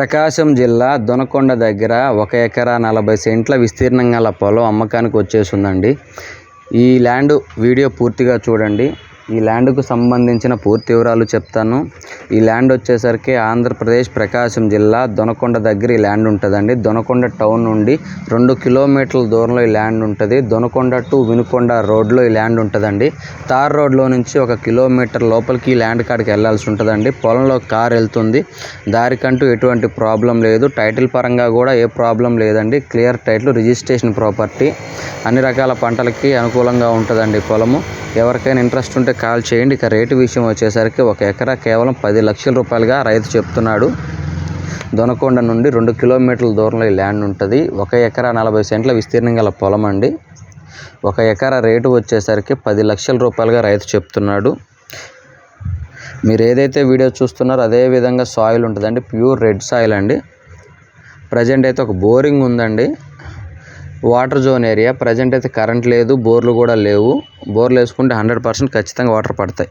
ప్రకాశం జిల్లా దొనకొండ దగ్గర ఒక ఎకరా నలభై సెంట్ల విస్తీర్ణం గల పొలం అమ్మకానికి వచ్చేసిందండి. ఈ ల్యాండ్ వీడియో పూర్తిగా చూడండి. ఈ ల్యాండ్కు సంబంధించిన పూర్తి వివరాలు చెప్తాను. ఈ ల్యాండ్ వచ్చేసరికి ఆంధ్రప్రదేశ్ ప్రకాశం జిల్లా దొనకొండ దగ్గర ఈ ల్యాండ్ ఉంటుందండి. దొనకొండ టౌన్ నుండి రెండు కిలోమీటర్ల దూరంలో ఈ ల్యాండ్ ఉంటుంది. దొనకొండ టు వినుకొండ రోడ్లో ఈ ల్యాండ్ ఉంటుందండి. తార్ రోడ్లో నుంచి ఒక కిలోమీటర్ లోపలికి ఈ ల్యాండ్ కాడికి వెళ్ళాల్సి ఉంటుందండి. పొలంలో కార్ వెళ్తుంది. దారికంటూ ఎటువంటి ప్రాబ్లం లేదు. టైటిల్ పరంగా కూడా ఏ ప్రాబ్లం లేదండి. Clear title registration property. అన్ని రకాల పంటలకి అనుకూలంగా ఉంటుందండి పొలము. ఎవరికైనా ఇంట్రెస్ట్ ఉంటే కాల్ చేయండి. ఇక రేటు విషయం వచ్చేసరికి ఒక ఎకరా కేవలం పది లక్షల రూపాయలుగా రైతు చెప్తున్నాడు. దొనకొండ నుండి రెండు కిలోమీటర్ల దూరంలో ఈ ల్యాండ్ ఉంటుంది. ఒక ఎకరా నలభై సెంట్ల విస్తీర్ణం గల పొలం అండి. ఒక ఎకరా రేటు వచ్చేసరికి పది లక్షల రూపాయలుగా రైతు చెప్తున్నాడు. మీరు ఏదైతే వీడియో చూస్తున్నారో అదే విధంగా సాయిల్ ఉంటుందండి. ప్యూర్ రెడ్ సాయిల్ అండి. ప్రజెంట్ అయితే ఒక బోరింగ్ ఉందండి. Water zone area. ప్రజెంట్ అయితే కరెంట్ లేదు బోర్లు కూడా లేవు. బోర్లు వేసుకుంటే హండ్రెడ్ పర్సెంట్ ఖచ్చితంగా వాటర్ పడతాయి.